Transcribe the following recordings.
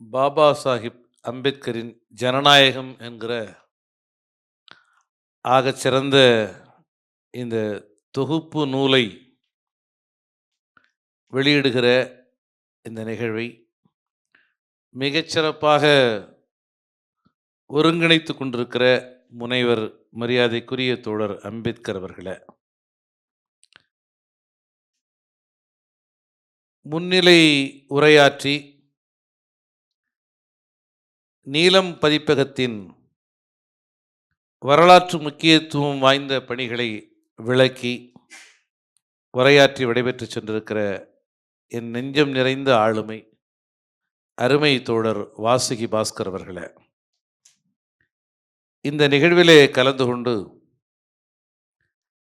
பாபா சாஹிப் அம்பேத்கரின் ஜனநாயகம் என்கிற ஆகச்சிறந்த இந்த தொகுப்பு நூலை வெளியிடுகிற இந்த நிகழ்வை மிகச்சிறப்பாக ஒருங்கிணைத்து கொண்டிருக்கிற முனைவர் மரியாதைக்குரிய தோழர் அம்பேத்கர் அவர்களை. முன்னிலை உரையாற்றி நீலம் பதிப்பகத்தின் வரலாற்று முக்கியத்துவம் வாய்ந்த பணிகளை விளக்கி உரையாற்றி விடைபெற்று சென்றிருக்கிற என் நெஞ்சம் நிறைந்த ஆளுமை அருமை தோழர் வாசுகி பாஸ்கர் அவர்களே. இந்த நிகழ்விலே கலந்து கொண்டு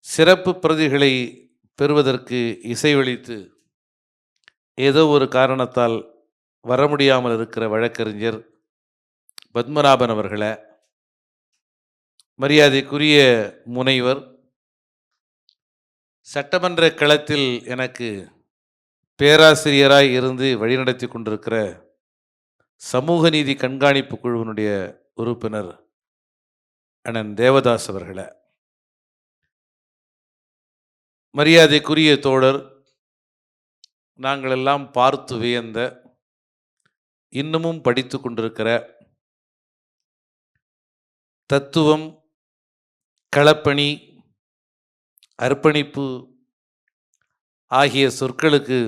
சிறப்பு பிரதிகளை பெறுவதற்கு இசைவளித்து ஏதோ ஒரு காரணத்தால் வர முடியாமல் இருக்கிற வழக்கறிஞர் பத்மநாபன் அவர்களை மரியாதைக்குரிய முனைவர் சட்டமன்ற களத்தில் எனக்கு பேராசிரியராய் இருந்து வழிநடத்தி கொண்டிருக்கிற சமூக நீதி கண்காணிப்பு குழுவினுடைய உறுப்பினர் அண்ணன் தேவதாஸ் அவர்களை மரியாதைக்குரிய தோழர் நாங்கள் எல்லாம் பார்த்து வியந்த இன்னமும் படித்து கொண்டிருக்கிற தத்துவம் களப்பணி அர்ப்பணிப்பு ஆகிய சொற்களுக்கு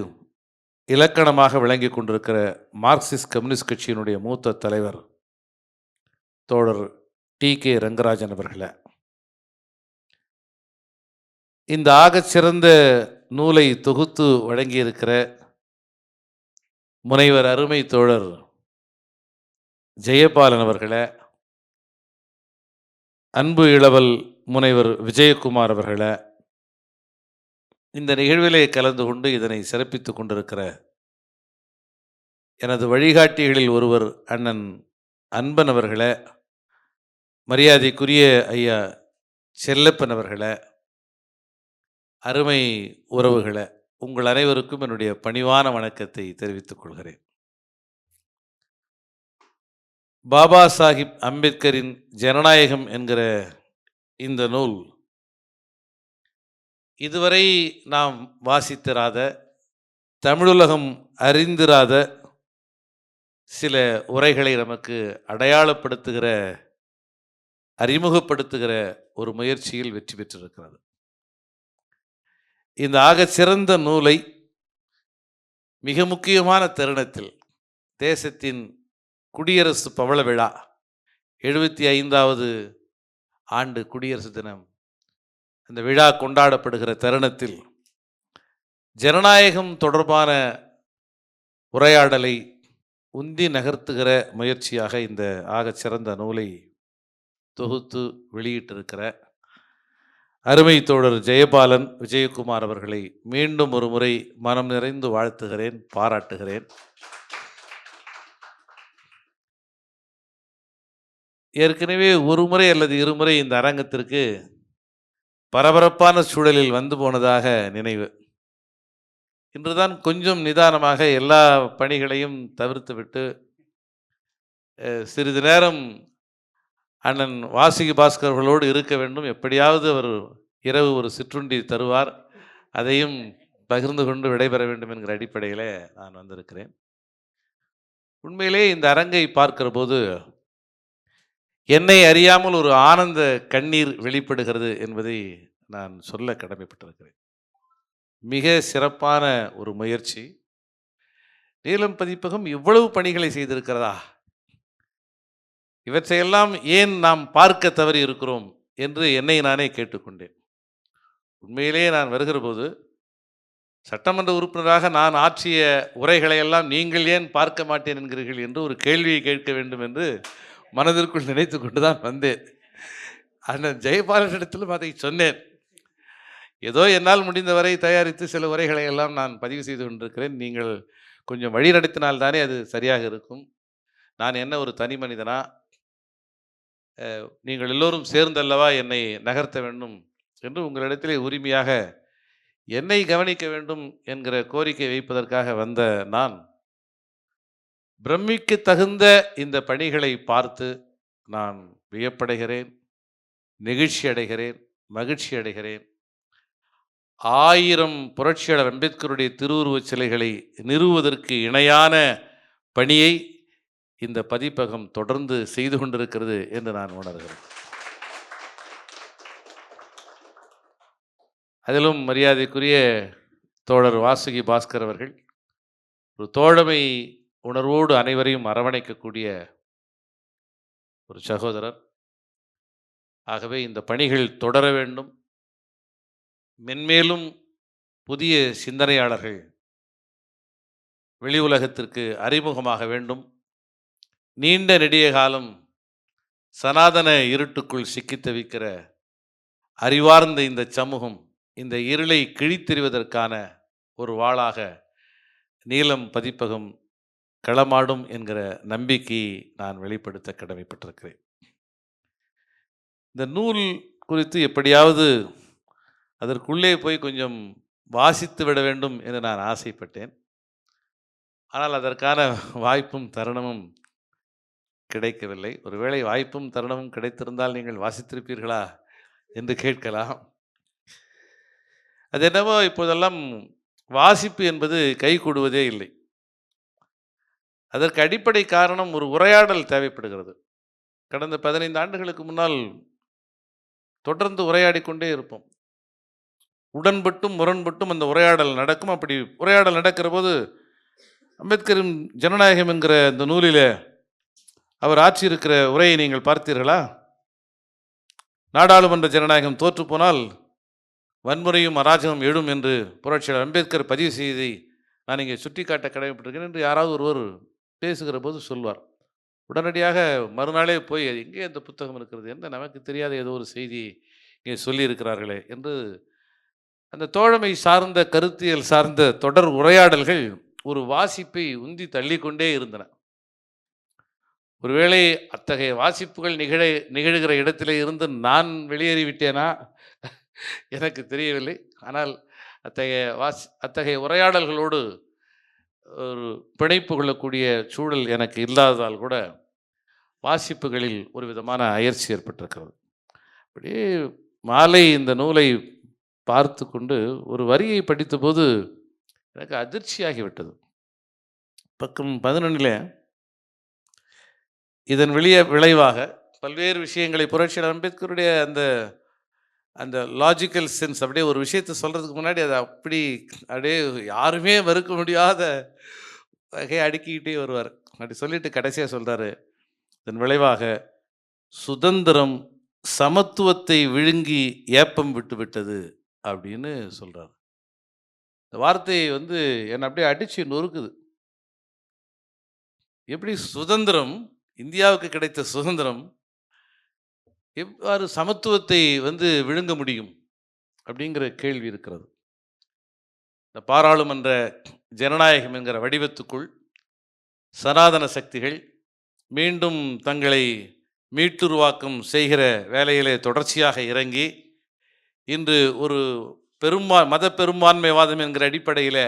இலக்கணமாக விளங்கி கொண்டிருக்கிற மார்க்சிஸ்ட் கம்யூனிஸ்ட் கட்சியினுடைய மூத்த தலைவர் தோழர் டி. கே. ரங்கராஜன் அவர்களை. இந்த ஆகச்சிறந்த நூலை தொகுத்து வழங்கியிருக்கிற முனைவர் அருமை தோழர் ஜெயபாலன் அவர்களை அன்பு இளவல் முனைவர் விஜயகுமார் அவர்களை இந்த நிகழ்விலே கலந்து கொண்டு இதனை சிறப்பித்து கொண்டிருக்கிற எனது வழிகாட்டிகளில் ஒருவர் அண்ணன் அன்பன் அவர்களே மரியாதைக்குரிய ஐயா செல்லப்பன் அவர்களை அருமை உறவுகளை உங்கள் அனைவருக்கும் என்னுடைய பணிவான வணக்கத்தை தெரிவித்துக் கொள்கிறேன். பாபா சாஹிப் அம்பேத்கரின் ஜனநாயகம் என்கிற இந்த நூல். இதுவரை நாம் வாசித்திராத தமிழுலகம் அறிந்திராத சில உரைகளை நமக்கு அடையாளப்படுத்துகிற அறிமுகப்படுத்துகிற ஒரு முயற்சியில் வெற்றி பெற்றிருக்கிறது. இந்த ஆகச் சிறந்த நூலை மிக முக்கியமான தருணத்தில் தேசத்தின் குடியரசு பவள விழா எழுபத்தி ஐந்தாவது ஆண்டு குடியரசு தினம். அந்த விழா கொண்டாடப்படுகிற தருணத்தில் ஜனநாயகம் தொடர்பான உரையாடலை உந்தி நகர்த்துகிற முயற்சியாக இந்த ஆகச் சிறந்த நூலை தொகுத்து வெளியிட்டிருக்கிற அருமை தோழர் ஜெயபாலன் விஜயகுமார் அவர்களை மீண்டும் ஒரு முறை மனம் நிறைந்து வாழ்த்துகிறேன் பாராட்டுகிறேன். ஏற்கனவே ஒரு முறை அல்லது இருமுறை இந்த அரங்கத்திற்கு பரபரப்பான சூழலில் வந்து போனதாக நினைவு. இன்றுதான் கொஞ்சம் நிதானமாக எல்லா பணிகளையும் தவிர்த்துவிட்டு சிறிது நேரம் அண்ணன் வாசுகி பாஸ்கர்களோடு இருக்க வேண்டும். எப்படியாவது அவர் இரவு ஒரு சிற்றுண்டி தருவார். அதையும் பகிர்ந்து கொண்டு விடைபெற வேண்டும் என்கிற அடிப்படையில் நான் வந்திருக்கிறேன். உண்மையிலே இந்த அரங்கை பார்க்கிற போது என்னை அறியாமல் ஒரு ஆனந்த கண்ணீர் வெளிப்படுகிறது என்பதை நான் சொல்ல கடமைப்பட்டிருக்கிறேன். மிக சிறப்பான ஒரு முயற்சி. நீலம் பதிப்பகம் இவ்வளவு பணிகளை செய்திருக்கிறதா? இவற்றையெல்லாம் ஏன் நாம் பார்க்க தவறி இருக்கிறோம் என்று என்னை நானே கேட்டுக்கொண்டேன். உண்மையிலேயே நான் வருகிற போது சட்டமன்ற உறுப்பினராக நான் ஆற்றிய உரைகளை எல்லாம் நீங்கள் ஏன் பார்க்க மாட்டேன் என்கிறீர்கள் என்று ஒரு கேள்வியை கேட்க வேண்டும் என்று மனதிற்குள் நினைத்து கொண்டு தான் வந்தேன். அண்ணன் ஜெயபாலனிடத்திலும் அதை சொன்னேன். ஏதோ என்னால் முடிந்தவரை தயாரித்து சில உரைகளை எல்லாம் நான் பதிவு செய்து கொண்டிருக்கிறேன். நீங்கள் கொஞ்சம் வழி நடத்தினால் தானே அது சரியாக இருக்கும். நான் என்ன ஒரு தனி மனிதனா? நீங்கள் எல்லோரும் சேர்ந்தல்லவா என்னை நகர்த்த வேண்டும் என்று உங்களிடத்திலே உரிமையாக என்னை கவனிக்க வேண்டும் என்கிற கோரிக்கை வைப்பதற்காக வந்த நான் பிரமிக்கு தகுந்த இந்த பணிகளை பார்த்து நான் வியப்படைகிறேன் நெகிழ்ச்சி அடைகிறேன் மகிழ்ச்சி அடைகிறேன் ஆயிரம் புரட்சியாளர் அம்பேத்கருடைய திருவுருவச் சிலைகளை நிறுவுவதற்கு இணையான பணியை இந்த பதிப்பகம் தொடர்ந்து செய்து கொண்டிருக்கிறது என்று நான் உணர்கிறேன். அதிலும் மரியாதைக்குரிய தோழர் வாசுகி பாஸ்கர் அவர்கள் ஒரு தோழமை உணர்வோடு அனைவரையும் அரவணைக்கக்கூடிய ஒரு சகோதரர். ஆகவே இந்த பணிகள் தொடர வேண்டும். மென்மேலும் புதிய சிந்தனையாளர்கள் வெளி உலகத்திற்கு அறிமுகமாக வேண்டும். நீண்ட நெடிய காலம் சனாதன இருட்டுக்குள் சிக்கித் தவிக்கிற அறிவார்ந்த இந்த சமூகம் இந்த இருளை கிழித்தெறிவதற்கான ஒரு வாளாக நீலம் பதிப்பகம் களமாடும் என்கிற நம்பிக்கையை நான் வெளிப்படுத்த கடமைப்பட்டிருக்கிறேன். இந்த நூல் குறித்து எப்படியாவது அதற்குள்ளே போய் கொஞ்சம் வாசித்து விட வேண்டும் என்று நான் ஆசைப்பட்டேன். ஆனால் அதற்கான வாய்ப்பும் தருணமும் கிடைக்கவில்லை. ஒருவேளை வாய்ப்பும் தருணமும் கிடைத்திருந்தால் நீங்கள் வாசித்திருப்பீர்களா என்று கேட்கலாம். அது என்னவோ இப்போதெல்லாம் வாசிப்பு என்பது கை கூடுவதே இல்லை. அதற்கு அடிப்படை காரணம் ஒரு உரையாடல் தேவைப்படுகிறது. கடந்த பதினைந்து ஆண்டுகளுக்கு முன்னால் தொடர்ந்து உரையாடி கொண்டே இருப்போம். உடன்பட்டும் முரண்பட்டும் அந்த உரையாடல் நடக்கும். அப்படி உரையாடல் நடக்கிற போது அம்பேத்கரின் ஜனநாயகம் என்கிற இந்த நூலில் அவர் ஆற்றியிருக்கிற உரையை நீங்கள் பார்த்தீர்களா? நாடாளுமன்ற ஜனநாயகம் தோற்றுப்போனால் வன்முறையும் அராஜகம் எழும் என்று புரட்சியாளர் அம்பேத்கர் பதிவு செய்தி நான் இங்கே சுட்டிக்காட்ட கடமைப்பட்டிருக்கிறேன் என்று யாராவது ஒருவர் பேசுகிற போது சொல்வார். உடனடியாக மறுநாளே போய் எங்கே இந்த புத்தகம் இருக்கிறது? என்று நமக்கு தெரியாத ஏதோ ஒரு செய்தி இங்கே சொல்லியிருக்கிறார்களே என்று அந்த தோழமை சார்ந்த கருத்தியல் சார்ந்த தொடர் உரையாடல்கள் ஒரு வாசிப்பை உந்தி தள்ளிக்கொண்டே இருந்தன. ஒருவேளை அத்தகைய வாசிப்புகள் நிகழ நிகழ்கிற இடத்திலே இருந்து நான் வெளியேறிவிட்டேனா? எனக்கு தெரியவில்லை. ஆனால் அத்தகைய வாசி அத்தகைய உரையாடல்களோடு ஒரு பிணைப்பு கொள்ளக்கூடிய சூழல் எனக்கு இல்லாததால் கூட வாசிப்புகளில் ஒரு விதமான அயற்சி ஏற்பட்டிருக்கிறது. அப்படியே மாலை இந்த நூலை பார்த்து கொண்டு ஒரு வரியை படித்தபோது எனக்கு அதிர்ச்சியாகிவிட்டது பக்கம் பதினொன்றில் இதன் வெளியே விளைவாக பல்வேறு விஷயங்களை புரட்சியாளர் அம்பேத்கருடைய அந்த அந்த லாஜிக்கல் சென்ஸ் அப்படியே ஒரு விஷயத்தை சொல்கிறதுக்கு முன்னாடி அதை அப்படி அப்படியே யாருமே மறுக்க முடியாத வகையை அடுக்கிக்கிட்டே வருவார். அப்படி சொல்லிட்டு கடைசியாக சொல்கிறாரு இதன் விளைவாக சுதந்திரம் சமத்துவத்தை விழுங்கி ஏப்பம் விட்டு விட்டது அப்படின்னு சொல்கிறார் இந்த வார்த்தையை வந்து என்னை அப்படியே அடித்து நொறுக்குது. எப்படி சுதந்திரம் இந்தியாவுக்கு கிடைத்த சுதந்திரம் எவ்வாறு சமத்துவத்தை வந்து விழுங்க முடியும் அப்படிங்கிற கேள்வி இருக்கிறது. இந்த பாராளுமன்ற ஜனநாயகம் என்கிற வடிவத்துக்குள் சனாதன சக்திகள் மீண்டும் தங்களை மீட்டுருவாக்கம் செய்கிற வேலையிலே தொடர்ச்சியாக இறங்கி இன்று ஒரு பெரும்பா மத பெரும்பான்மைவாதம் என்கிற அடிப்படையில்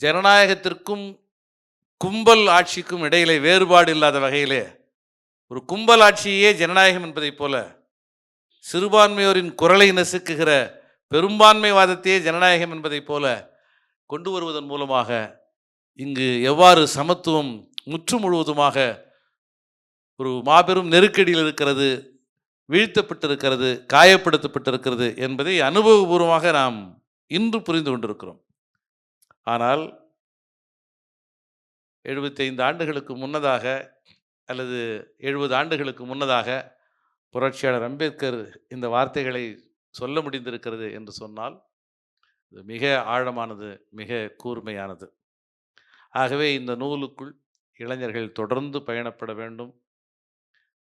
ஜனநாயகத்திற்கும் கும்பல் ஆட்சிக்கும் இடையிலே வேறுபாடு இல்லாத வகையிலே ஒரு கும்பல் ஆட்சியே ஜனநாயகம் என்பதைப் போல சிறுபான்மையோரின் குரலை நசுக்குகிற பெரும்பான்மைவாதத்தையே ஜனநாயகம் என்பதைப் போல கொண்டு வருவதன் மூலமாக இங்கு எவ்வாறு சமத்துவம் முற்று முழுவதுமாக ஒரு மாபெரும் நெருக்கடியில் இருக்கிறது வீழ்த்தப்பட்டிருக்கிறது காயப்படுத்தப்பட்டிருக்கிறது என்பதை அனுபவபூர்வமாக நாம் இன்று புரிந்து கொண்டிருக்கிறோம். ஆனால் எழுபத்தைந்து ஆண்டுகளுக்கு முன்னதாக அல்லது எழுபது ஆண்டுகளுக்கு முன்னதாக புரட்சியாளர் அம்பேத்கர் இந்த வார்த்தைகளை சொல்ல முடிந்திருக்கிறது என்று சொன்னால் இது மிக ஆழமானது மிக கூர்மையானது. ஆகவே இந்த நூலுக்குள் இளைஞர்கள் தொடர்ந்து பயணப்பட வேண்டும்.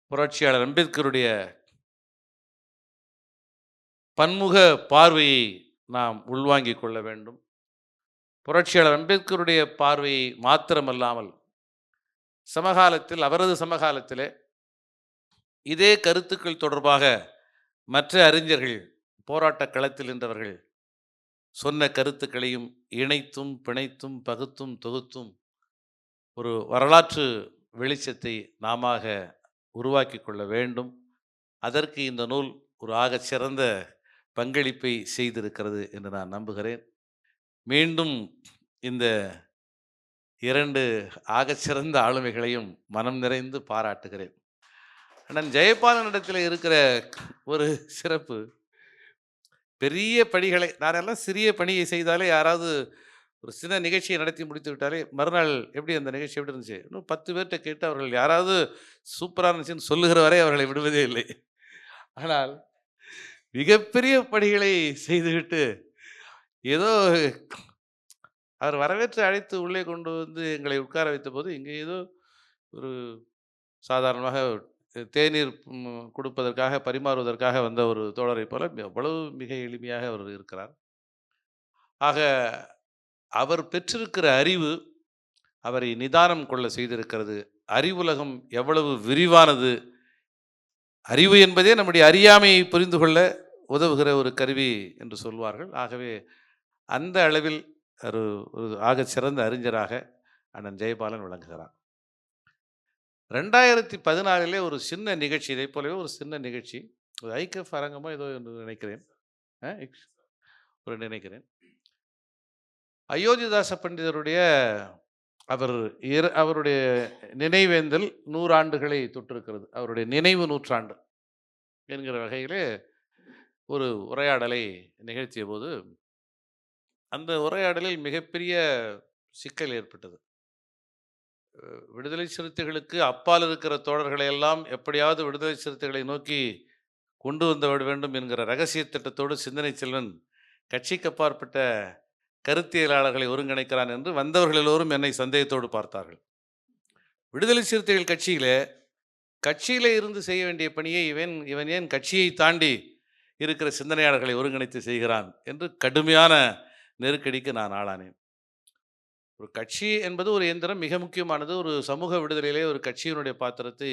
புரட்சியாளர் அம்பேத்கருடைய பன்முக பார்வையை நாம் உள்வாங்கிக் கொள்ள வேண்டும். புரட்சியாளர் அம்பேத்கருடைய பார்வையை மாத்திரமல்லாமல் சமகாலத்தில் அவரது சமகாலத்திலே இதே கருத்துக்கள் தொடர்பாக மற்ற அறிஞர்கள் போராட்ட களத்தில் நின்றவர்கள் சொன்ன கருத்துக்களையும் இணைத்தும் பிணைத்தும் பகுத்தும் தொகுத்தும் ஒரு வரலாற்று வெளிச்சத்தை நாமாக உருவாக்கிக் கொள்ள வேண்டும். அதற்கு இந்த நூல் ஒரு ஆக சிறந்த பங்களிப்பை செய்திருக்கிறது என்று நான் நம்புகிறேன். மீண்டும் இந்த இரண்டு ஆகச்சிறந்த ஆளுமைகளையும் மனம் நிறைந்து பாராட்டுகிறேன். அண்ணன் ஜெயபாலனிடத்தில் இருக்கிற ஒரு சிறப்பு பெரிய பணிகளை நான் எல்லாம் சிறிய பணியை செய்தாலே யாராவது ஒரு சின்ன நிகழ்ச்சியை நடத்தி முடித்து விட்டாலே மறுநாள் எப்படி அந்த நிகழ்ச்சி எப்படி இருந்துச்சு? இன்னும் பத்து பேர்கிட்ட கேட்டு அவர்கள் யாராவது சூப்பராக இருந்துச்சுன்னு சொல்லுகிற வரை அவர்களை விடுவதே இல்லை. ஆனால் மிகப்பெரிய பணிகளை செய்துவிட்டு ஏதோ அவர் வரவேற்று அழைத்து உள்ளே கொண்டு வந்து எங்களை உட்கார வைத்தபோது இங்கே ஏதோ ஒரு சாதாரணமாக தேநீர் கொடுப்பதற்காக பரிமாறுவதற்காக வந்த ஒரு தோழரை போல அவ்வளவு மிக எளிமையாக அவர் இருக்கிறார். ஆக அவர் பெற்றிருக்கிற அறிவு அவரை நிதானம் கொள்ள செய்திருக்கிறது. அறிவுலகம் எவ்வளவு விரிவானது. அறிவு என்பதே நம்முடைய அறியாமையை புரிந்து கொள்ள உதவுகிற ஒரு கருவி என்று சொல்வார்கள். ஆகவே அந்த அளவில் ஒரு ஒரு ஆக சிறந்த அறிஞராக அண்ணன் ஜெயபாலன் விளங்குகிறார் ரெண்டாயிரத்தி பதினாலிலே ஒரு சின்ன நிகழ்ச்சி இதை போலவே ஒரு சின்ன நிகழ்ச்சி ஒரு ஐக்கஃப் அரங்கமோ ஏதோ என்று நினைக்கிறேன். ஒரு நினைக்கிறேன். அயோத்திதாச பண்டிதருடைய அவர் இற- அவருடைய நினைவேந்தல் நூறாண்டுகளை தொட்டிருக்கிறது அவருடைய நினைவு நூற்றாண்டு என்கிற வகையிலே ஒரு உரையாடலை நிகழ்த்திய போது அந்த உரையாடலில் மிகப்பெரிய சிக்கல் ஏற்பட்டது. விடுதலை சிறுத்தைகளுக்கு அப்பால் இருக்கிற தோழர்களை எல்லாம் எப்படியாவது விடுதலை சிறுத்தைகளை நோக்கி கொண்டு வந்து விட வேண்டும் என்கிற ரகசிய திட்டத்தோடு சிந்தனை செல்வன் கட்சிக்கு அப்பாற்பட்ட கருத்தியலாளர்களை ஒருங்கிணைக்கிறான் என்று வந்தவர்கள் எல்லோரும் என்னை சந்தேகத்தோடு பார்த்தார்கள். விடுதலை சிறுத்தைகள் கட்சியிலே கட்சியில் இருந்து செய்ய வேண்டிய பணியை இவன் இவன் ஏன் கட்சியை தாண்டி இருக்கிற சிந்தனையாளர்களை ஒருங்கிணைத்து செய்கிறான் என்று கடுமையான நெருக்கடிக்கு நான் ஆளானேன். ஒரு கட்சி என்பது ஒரு இயந்திரம் மிக முக்கியமானது. ஒரு சமூக விடுதலையிலே ஒரு கட்சியினுடைய பாத்திரத்தை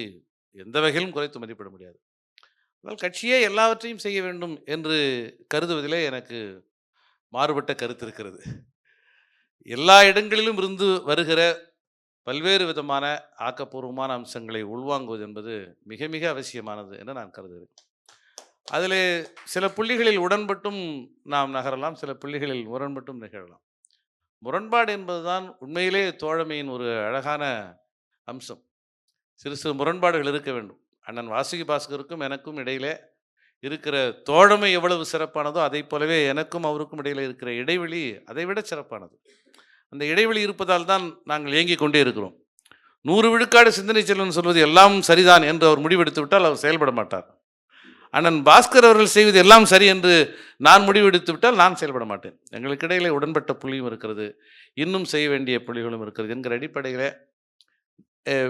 எந்த வகையிலும் குறைத்து மதிப்பிட முடியாது. ஆனால் கட்சியே எல்லாவற்றையும் செய்ய வேண்டும் என்று கருதுவதிலே எனக்கு மாறுபட்ட கருத்து இருக்கிறது. எல்லா இடங்களிலும் இருந்து வருகிற பல்வேறு விதமான ஆக்கப்பூர்வமான அம்சங்களை உள்வாங்குவது என்பது மிக மிக அவசியமானது என்று நான் கருதுகிறேன். அதில் சில புள்ளிகளில் உடன்பட்டும் நாம் நகரலாம் சில புள்ளிகளில் முரண்பட்டும் நிகழலாம். முரண்பாடு என்பதுதான் உண்மையிலே தோழமையின் ஒரு அழகான அம்சம். சிறு சிறு முரண்பாடுகள் இருக்க வேண்டும். அண்ணன் வாசுகி பாஸ்கருக்கும் எனக்கும் இடையிலே இருக்கிற தோழமை எவ்வளவு சிறப்பானதோ அதைப் போலவே எனக்கும் அவருக்கும் இடையில இருக்கிற இடைவெளி அதைவிட சிறப்பானது. அந்த இடைவெளி இருப்பதால் தான் நாங்கள் இயங்கிக் கொண்டே இருக்கிறோம். நூறு விழுக்காடு சிந்தனை செல்வன் சொல்வது எல்லாம் சரிதான் என்று அவர் முடிவெடுத்து விட்டால் அவர் செயல்பட மாட்டார். அண்ணன் பாஸ்கர் அவர்கள் செய்வது எல்லாம் சரி என்று நான் முடிவெடுத்து விட்டால் நான் செயல்பட மாட்டேன். எங்களுக்கு இடையிலே உடன்பட்ட புள்ளியும் இருக்கிறது. இன்னும் செய்ய வேண்டிய புள்ளிகளும் இருக்கிறது என்கிற அடிப்படையில்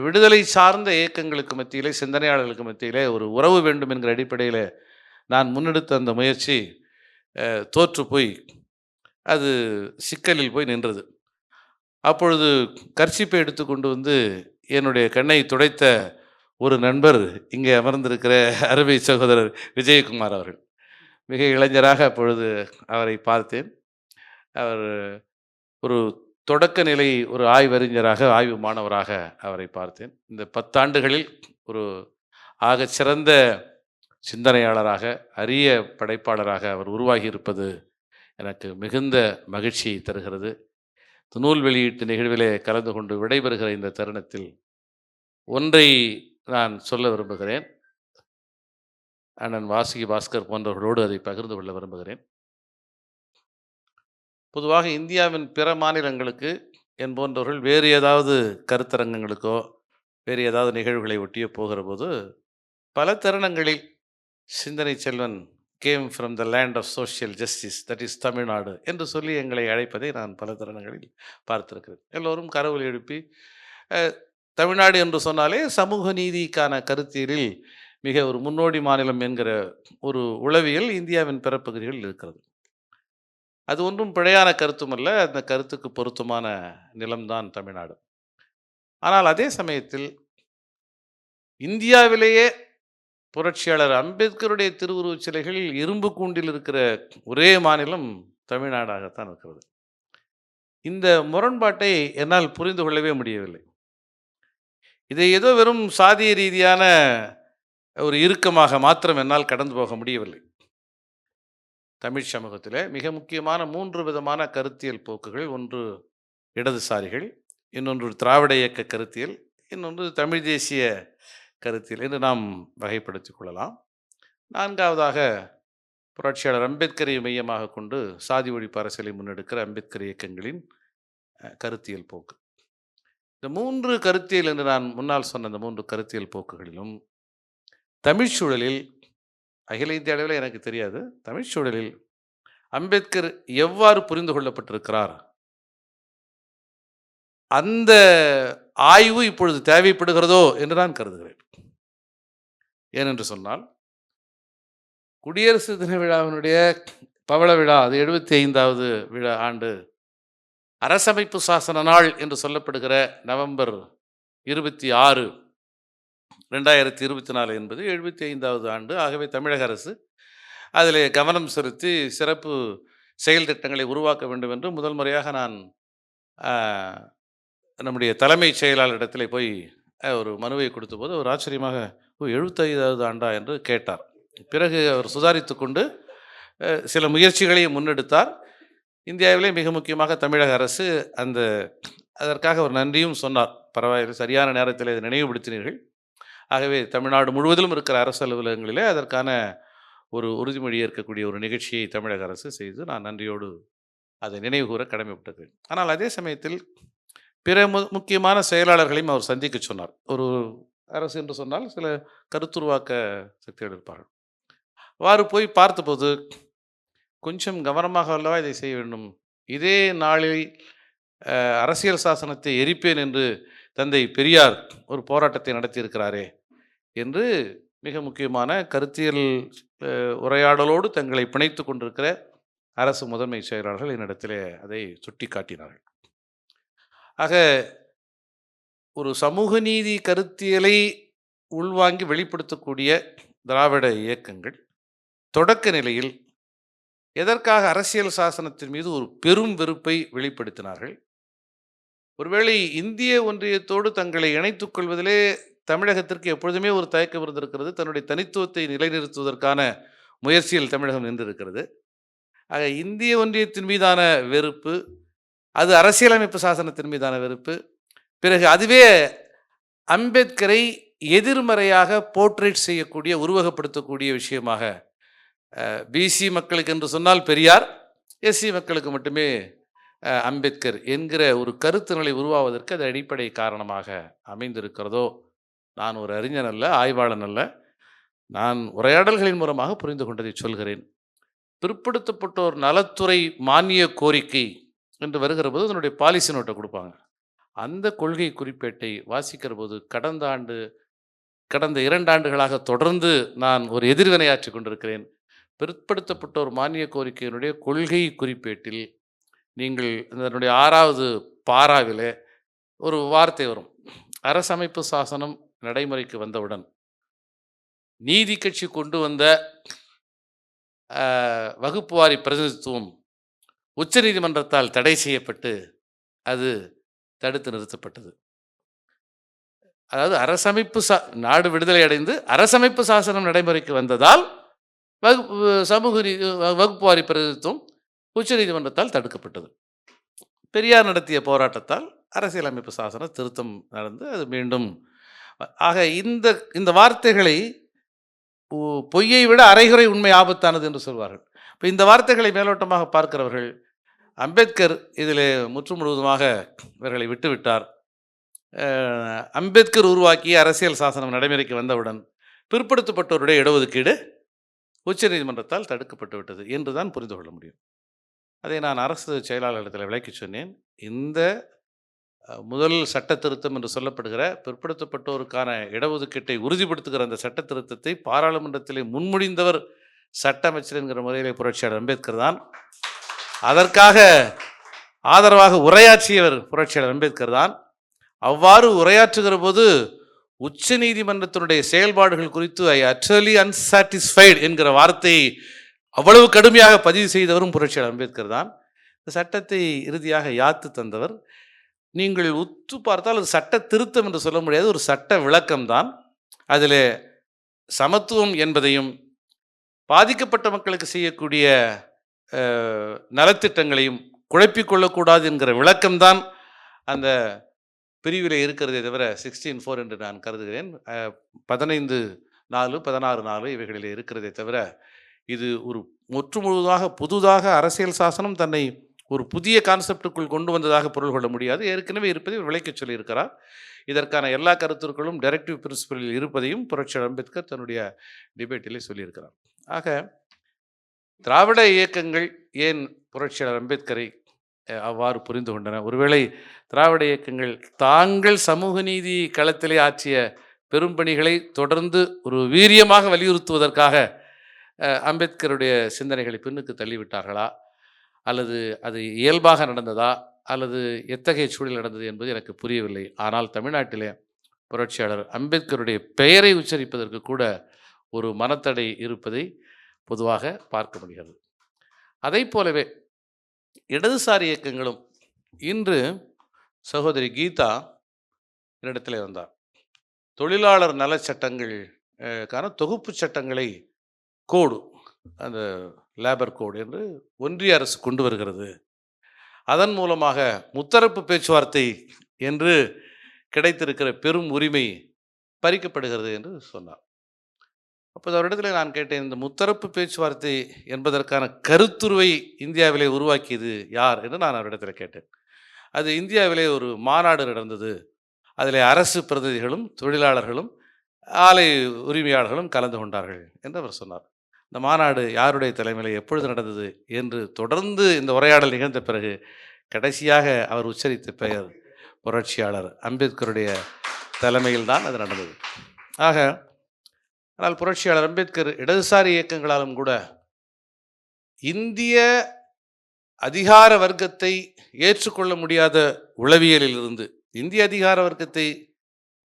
விடுதலை சார்ந்த இயக்கங்களுக்கு மத்தியிலே சிந்தனையாளர்களுக்கு மத்தியிலே ஒரு உறவு வேண்டும் என்கிற அடிப்படையில் நான் முன்னெடுத்த அந்த முயற்சி தோற்று போய் அது சிக்கலில் போய் நின்றது. அப்பொழுது கர்ச்சிப்பை எடுத்துக்கொண்டு வந்து என்னுடைய கண்ணை துடைத்த ஒரு நண்பர் இங்கே அமர்ந்திருக்கிற அருமை சகோதரர் விஜயகுமார் அவர்கள். மிக இளைஞராக அப்பொழுது அவரை பார்த்தேன். அவர் ஒரு தொடக்க நிலை ஒரு ஆய்வறிஞராக ஆய்வு மாணவராக அவரை பார்த்தேன். இந்த பத்தாண்டுகளில் ஒரு ஆக சிறந்த சிந்தனையாளராக அரிய படைப்பாளராக அவர் உருவாகி இருப்பது எனக்கு மிகுந்த மகிழ்ச்சியை தருகிறது. நூல் வெளியீட்டு நிகழ்விலே கலந்து கொண்டு விடைபெறுகிற இந்த தருணத்தில் ஒன்றை நான் சொல்ல விரும்புகிறேன். அண்ணன் வாசுகி பாஸ்கர் போன்றவர்களோடு அதை பகிர்ந்து கொள்ள விரும்புகிறேன். பொதுவாக இந்தியாவின் பிற மாநிலங்களுக்கு என் போன்றவர்கள் வேறு ஏதாவது கருத்தரங்கங்களுக்கோ வேறு ஏதாவது நிகழ்வுகளை ஒட்டியோ போகிற போது பல தருணங்களில் Sinthanai Selvan came from the land of social justice that is Tamil Nadu என்று சொல்லி எங்களை அழைப்பதை நான் பல தருணங்களில் பார்த்திருக்கிறேன். எல்லோரும் கரவொலி எழுப்பி தமிழ்நாடு என்று சொன்னாலே சமூக நீதிக்கான கருத்தியலில் மிக ஒரு முன்னோடி மாநிலம் என்கிற ஒரு உளவியல் இந்தியாவின் பிறப்பகுதிகளில் இருக்கிறது. அது ஒன்றும் பிழையான கருத்துமல்ல அந்த கருத்துக்கு பொருத்தமான நிலம்தான் தமிழ்நாடு. ஆனால் அதே சமயத்தில் இந்தியாவிலேயே புரட்சியாளர் அம்பேத்கருடைய திருவுருவச் சிலைகள் இரும்பு கூண்டில் இருக்கிற ஒரே மாநிலம் தமிழ்நாடாகத்தான் இருக்கிறது. இந்த முரண்பாட்டை என்னால் புரிந்து கொள்ளவே முடியவில்லை. இதை ஏதோ வெறும் சாதிய ரீதியான ஒரு இறுக்கமாக மாத்திரம் என்னால் கடந்து போக முடியவில்லை. தமிழ் சமூகத்தில் மிக முக்கியமான மூன்று விதமான கருத்தியல் போக்குகள் ஒன்று இடதுசாரிகள் இன்னொன்று திராவிட இயக்க கருத்தியல் இன்னொன்று தமிழ் தேசிய கருத்தியல் என்று நாம் வகைப்படுத்திக் கொள்ளலாம். நான்காவதாக புரட்சியாளர் அம்பேத்கரை மையமாக கொண்டு சாதி ஒழிப்பு அரசியலை முன்னெடுக்கிற அம்பேத்கர் இயக்கங்களின் கருத்தியல் போக்கு. இந்த மூன்று கருத்தியல் என்று நான் முன்னால் சொன்ன இந்த மூன்று கருத்தியல் போக்குகளிலும் தமிழ் சூழலில் அகில இந்திய அளவில் எனக்கு தெரியாது தமிழ் சூழலில் அம்பேத்கர் எவ்வாறு புரிந்து கொள்ளப்பட்டிருக்கிறார்? அந்த ஆய்வு இப்பொழுது தேவைப்படுகிறதோ என்று நான் கருதுகிறேன். ஏனென்று சொன்னால் குடியரசு தின விழாவினுடைய பவள விழா அது எழுபத்தி ஐந்தாவது விழா ஆண்டு அரசமைப்பு சாசன நாள் என்று சொல்லப்படுகிற நவம்பர் இருபத்தி ஆறு ரெண்டாயிரத்தி இருபத்தி நாலு என்பது எழுபத்தி ஐந்தாவது ஆண்டு. ஆகவே தமிழக அரசு அதில் கவனம் செலுத்தி சிறப்பு செயல் திட்டங்களை உருவாக்க வேண்டும் என்று முதல் முறையாக நான் நம்முடைய தலைமைச் செயலாளரிடத்தில் போய் ஒரு மனுவை கொடுத்தபோது அவர் ஆச்சரியமாக ஓ எழுபத்தைந்தாவது ஆண்டா? என்று கேட்டார். பிறகு அவர் சுதாரித்து கொண்டு சில முயற்சிகளையும் முன்னெடுத்தார். இந்தியாவிலே மிக முக்கியமாக தமிழக அரசு அந்த அதற்காக ஒரு நன்றியும் சொன்னார். பரவாயில்லை சரியான நேரத்தில் இதை நினைவுபடுத்தினீர்கள். ஆகவே தமிழ்நாடு முழுவதிலும் இருக்கிற அரசு அலுவலகங்களிலே அதற்கான ஒரு உறுதிமொழி ஏற்கக்கூடிய ஒரு நிகழ்ச்சியை தமிழக அரசு செய்து நான் நன்றியோடு அதை நினைவு கூற கடமைப்பட்டது ஆனால் அதே சமயத்தில் பிற மு முக்கியமான செயலாளர்களையும் அவர் சந்திக்க சொன்னார். ஒரு அரசு என்று சொன்னால் சில கருத்துருவாக்க சக்திகள் இருப்பார்கள். அவ்வாறு போய் பார்த்தபோது கொஞ்சம் கவனமாக அல்லவா இதை செய்ய வேண்டும்? இதே நாளில் அரசியல் சாசனத்தை எரிப்பேன் என்று தந்தை பெரியார் ஒரு போராட்டத்தை நடத்தியிருக்கிறாரே என்று மிக முக்கியமான கருத்தியல் உரையாடலோடு தங்களை பிணைத்து கொண்டிருக்கிற அரசு முதன்மை செயலாளர்கள் என்னிடத்திலே அதை சுட்டி காட்டினார்கள் ஆக ஒரு சமூக நீதி கருத்தியலை உள்வாங்கி வெளிப்படுத்தக்கூடிய திராவிட இயக்கங்கள் தொடக்க நிலையில் எதற்காக அரசியல் சாசனத்தின் மீது ஒரு பெரும் வெறுப்பை வெளிப்படுத்தினார்கள்? ஒருவேளை இந்திய ஒன்றியத்தோடு தங்களை இணைத்துக் கொள்வதிலே தமிழகத்திற்கு எப்பொழுதுமே ஒரு தயக்கம் இருந்திருக்கிறது. தன்னுடைய தனித்துவத்தை நிலைநிறுத்துவதற்கான முயற்சியில் தமிழகம் நின்றிருக்கிறது. ஆக இந்திய ஒன்றியத்தின் மீதான வெறுப்பு அது அரசியலமைப்பு சாசனத்தின் மீதான வெறுப்பு பிறகு அதுவே அம்பேத்கரை எதிர்மறையாக போர்ட்ரேட் செய்யக்கூடிய உருவகப்படுத்தக்கூடிய விஷயமாக பிசி மக்களுக்கு என்று சொன்னால் பெரியார் எஸ்சி மக்களுக்கு மட்டுமே அம்பேத்கர் என்கிற ஒரு கருத்து நிலை உருவாவதற்கு அது அடிப்படை காரணமாக அமைந்திருக்கிறதோ நான் ஒரு அறிஞன் அல்ல ஆய்வாளன் அல்ல. நான் உரையாடல்களின் மூலமாக புரிந்து கொண்டதை சொல்கிறேன். பிற்படுத்தப்பட்டோர் நலத்துறை மானிய கோரிக்கை என்று வருகிற போது அதனுடைய பாலிசி நோட்டை கொடுப்பாங்க. அந்த கொள்கை குறிப்பேட்டை வாசிக்கிற போது கடந்த ஆண்டு கடந்த இரண்டு ஆண்டுகளாக தொடர்ந்து நான் ஒரு எதிர்வினையாற்றி கொண்டிருக்கிறேன். பிற்படுத்தப்பட்ட ஒரு மானிய கோரிக்கையினுடைய கொள்கை குறிப்பேட்டில் நீங்கள் இதனுடைய ஆறாவது பாராவிலே ஒரு வார்த்தை வரும். அரசமைப்பு சாசனம் நடைமுறைக்கு வந்தவுடன் நீதி கட்சி கொண்டு வந்த வகுப்புவாரி பிரதிநிதித்துவம் உச்சநீதிமன்றத்தால் தடை செய்யப்பட்டு அது தடுத்து நிறுத்தப்பட்டது. அதாவது அரசமைப்பு சா நாடு விடுதலை அடைந்து அரசமைப்பு சாசனம் நடைமுறைக்கு வந்ததால் வகுப்பு சமூக நீதி வகுப்புவாரி பிரதித்துவம் உச்சநீதிமன்றத்தால் தடுக்கப்பட்டது. பெரியார் நடத்திய போராட்டத்தால் அரசியலமைப்பு சாசன திருத்தம் நடந்து அது மீண்டும் ஆக இந்த இந்த வார்த்தைகளை பொ- பொய்யை விட அரைகுறை உண்மை ஆபத்தானது என்று சொல்வார்கள். இப்போ இந்த வார்த்தைகளை மேலோட்டமாக பார்க்கிறவர்கள் அம்பேத்கர் இதில் முற்று முழுவதுமாக இவர்களை விட்டுவிட்டார். அம்பேத்கர் உருவாக்கிய அரசியல் சாசனம் நடைமுறைக்கு வந்தவுடன் பிற்படுத்தப்பட்டோருடைய இடஒதுக்கீடு உச்சநீதிமன்றத்தால் தடுக்கப்பட்டு விட்டது என்று தான் புரிந்து கொள்ள முடியும். அதை நான் அரசு செயலாளரிடத்தில் விளக்கி சொன்னேன். இந்த முதல் சட்ட திருத்தம் என்று சொல்லப்படுகிற பிற்படுத்தப்பட்டோருக்கான இடஒதுக்கீட்டை உறுதிப்படுத்துகிற அந்த சட்ட திருத்தத்தை பாராளுமன்றத்திலே முன்மொழிந்தவர் சட்ட அமைச்சர் என்கிற முறையிலே புரட்சியாளர் அம்பேத்கர் தான். அதற்காக ஆதரவாக உரையாற்றியவர் புரட்சியாளர் அம்பேத்கர் தான். அவ்வாறு உரையாற்றுகிற போது உச்ச நீதிமன்றத்தினுடைய செயல்பாடுகள் குறித்து ஐ அட்டர்லி அன்சாட்டிஸ்ஃபைடு என்கிற வார்த்தையை அவ்வளவு கடுமையாக பதிவு செய்தவரும் புரட்சியாளர் அம்பேத்கர் தான். இந்த சட்டத்தை இறுதியாக யாத்து தந்தவர். நீங்கள் உத்து பார்த்தால் அது சட்ட திருத்தம் என்று சொல்ல முடியாது ஒரு சட்ட விளக்கம்தான் அதில் சமத்துவம் என்பதையும் பாதிக்கப்பட்ட மக்களுக்கு செய்யக்கூடிய நலத்திட்டங்களையும் குழப்பிக்கொள்ளக்கூடாது என்கிற விளக்கம்தான் அந்த பிரிவில் இருக்கிறதே தவிர சிக்ஸ்டீன் ஃபோர் என்று நான் கருதுகிறேன். பதினைந்து நாலு பதினாறு நாலு இவைகளில் இருக்கிறதே தவிர இது ஒரு முற்று முழுவதாக புதுதாக அரசியல் சாசனம் தன்னை ஒரு புதிய கான்செப்டுக்குள் கொண்டு வந்ததாக பொருள் கொள்ள முடியாது. ஏற்கனவே இருப்பதை இவர் சொல்லியிருக்கிறார். இதற்கான எல்லா கருத்துக்களும் டைரக்டிவ் பிரின்சிபலில் இருப்பதையும் புரட்சி அம்பேத்கர் தன்னுடைய டிபேட்டிலே சொல்லியிருக்கிறார். ஆக திராவிட இயக்கங்கள் ஏன் புரட்சியாளர் அம்பேத்கரை அவ்வாறு புரிந்து கொண்டன ஒருவேளை திராவிட இயக்கங்கள் தாங்கள் சமூக நீதி களத்திலே ஆற்றிய பெரும்பணிகளை தொடர்ந்து ஒரு வீரியமாக வலியுறுத்துவதற்காக அம்பேத்கருடைய சிந்தனைகளை பின்னுக்கு தள்ளிவிட்டார்களா? அல்லது அது இயல்பாக நடந்ததா? அல்லது எத்தகைய சூழல் நடந்தது என்பது எனக்கு புரியவில்லை. ஆனால் தமிழ்நாட்டிலே புரட்சியாளர் அம்பேத்கருடைய பெயரை உச்சரிப்பதற்கு கூட ஒரு மனத்தடை இருப்பதை பொதுவாக பார்க்க முடிகிறது. அதை போலவே இடதுசாரி இயக்கங்களும் இன்று சகோதரி கீதா என்னிடத்தில் வந்தார். தொழிலாளர் நல சட்டங்கள் தொகுப்பு சட்டங்களை கோடு அந்த லேபர் கோடு என்று ஒன்றிய அரசு கொண்டு வருகிறது. அதன் மூலமாக முத்தரப்பு பேச்சுவார்த்தை என்று கிடைத்திருக்கிற பெரும் உரிமை பறிக்கப்படுகிறது என்று சொன்னார். அப்போது அவரிடத்துல நான் கேட்டேன் இந்த முத்தரப்பு பேச்சுவார்த்தை என்பதற்கான கருத்துருவை இந்தியாவிலே உருவாக்கியது யார் என்று நான் அவரிடத்தில் கேட்டேன். அது இந்தியாவிலே ஒரு மாநாடு நடந்தது. அதில் அரசு பிரதிநிதிகளும் தொழிலாளர்களும் ஆலை உரிமையாளர்களும் கலந்து கொண்டார்கள் என்று அவர் சொன்னார். இந்த மாநாடு யாருடைய தலைமையில் எப்பொழுது நடந்தது என்று தொடர்ந்து இந்த உரையாடல் நிகழ்ந்த பிறகு கடைசியாக அவர் உச்சரித்த பெயர் புரட்சியாளர் அம்பேத்கருடைய தலைமையில் தான் அது நடந்தது. ஆக ஆனால் புரட்சியாளர் அம்பேத்கர் இடதுசாரி இயக்கங்களாலும் கூட இந்திய அதிகார வர்க்கத்தை ஏற்றுக்கொள்ள முடியாத உளவியலிலிருந்து இந்திய அதிகார வர்க்கத்தை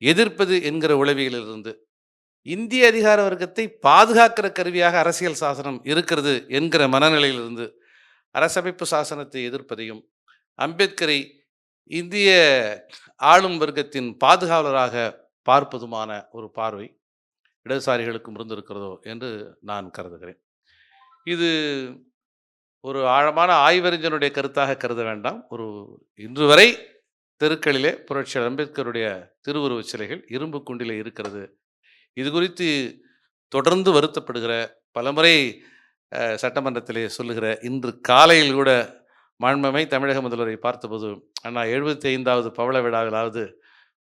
எதிர்ப்பது என்கிற உளவியலிலிருந்து இந்திய அதிகார வர்க்கத்தை பாதுகாக்கிற கருவியாக அரசியல் சாசனம் இருக்கிறது என்கிற மனநிலையிலிருந்து அரசமைப்பு சாசனத்தை எதிர்ப்பதையும் அம்பேத்கரை இந்திய ஆளும் வர்க்கத்தின் பாதுகாவலராக பார்ப்பதுமான ஒரு பார்வை. இடதுசாரிகளுக்கும் இருந்திருக்கிறதோ என்று நான் கருதுகிறேன். இது ஒரு ஆழமான ஆய்வறிஞனுடைய கருத்தாக கருத வேண்டாம். ஒரு இன்று வரை தெருக்களிலே புரட்சியாளர் அம்பேத்கருடைய திருவுருவச் சிலைகள் இரும்பு குண்டிலே இருக்கிறது. இது குறித்து தொடர்ந்து வருத்தப்படுகிற பலமுறை சட்டமன்றத்திலே சொல்லுகிற இன்று காலையில் கூட மாண்பமை தமிழக முதல்வரை பார்த்தபோது அண்ணா எழுபத்தி ஐந்தாவது பவள விழாவிலாவது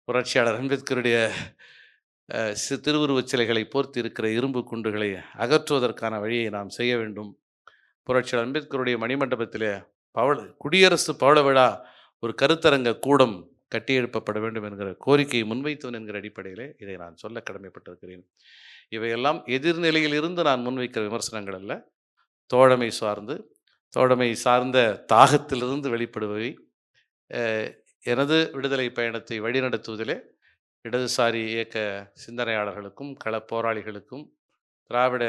புரட்சியாளர் அம்பேத்கருடைய திருவுருவச் சிலைகளை போர்த்தி இருக்கிற இரும்பு குண்டுகளை அகற்றுவதற்கான வழியை நாம் செய்ய வேண்டும். புரட்சியர் அம்பேத்கருடைய மணிமண்டபத்திலே பவள குடியரசு பவள விழா ஒரு கருத்தரங்க கூடம் கட்டியெழுப்பப்பட வேண்டும் என்கிற கோரிக்கையை முன்வைத்தவன் என்கிற அடிப்படையிலே இதை நான் சொல்ல கடமைப்பட்டிருக்கிறேன். இவையெல்லாம் எதிர்நிலையில் இருந்து நான் முன்வைக்கிற விமர்சனங்கள் அல்ல. தோழமை சார்ந்து தோழமை சார்ந்த தாகத்திலிருந்து வெளிப்படுபவை. எனது விடுதலை பயணத்தை வழிநடத்துவதிலே இடதுசாரி இயக்க சிந்தனையாளர்களுக்கும் கள போராளிகளுக்கும் திராவிட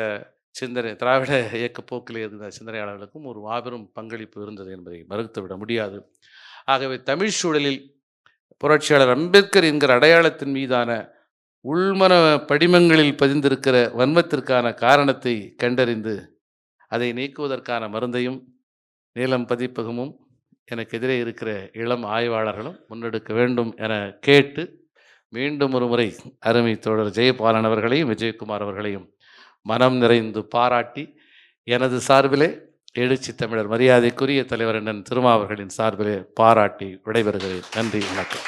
சிந்தனை திராவிட இயக்க போக்கில் இருந்த சிந்தனையாளர்களுக்கும் ஒரு மாபெரும் பங்களிப்பு இருந்தது என்பதை மறுத்துவிட முடியாது. ஆகவே தமிழ் சூழலில் புரட்சியாளர் அம்பேத்கர் என்கிற அடையாளத்தின் மீதான உள்மன படிமங்களில் பதிந்திருக்கிற வன்மத்திற்கான காரணத்தை கண்டறிந்து அதை நீக்குவதற்கான மருந்தையும் நீளம் பதிப்பகமும் எனக்கு எதிரே இருக்கிற இளம் ஆய்வாளர்களும் முன்னெடுக்க வேண்டும் என கேட்டு மீண்டும் ஒரு முறை அருமை தோழர் ஜெயபாலன் அவர்களையும் விஜயகுமார் அவர்களையும் மனம் நிறைந்து பாராட்டி எனது சார்பிலே எழுச்சி தமிழர் மரியாதைக்குரிய தலைவர் அண்ணன் திருமா அவர்களின் சார்பிலே பாராட்டி விடைபெறுகிறேன். நன்றி வணக்கம்.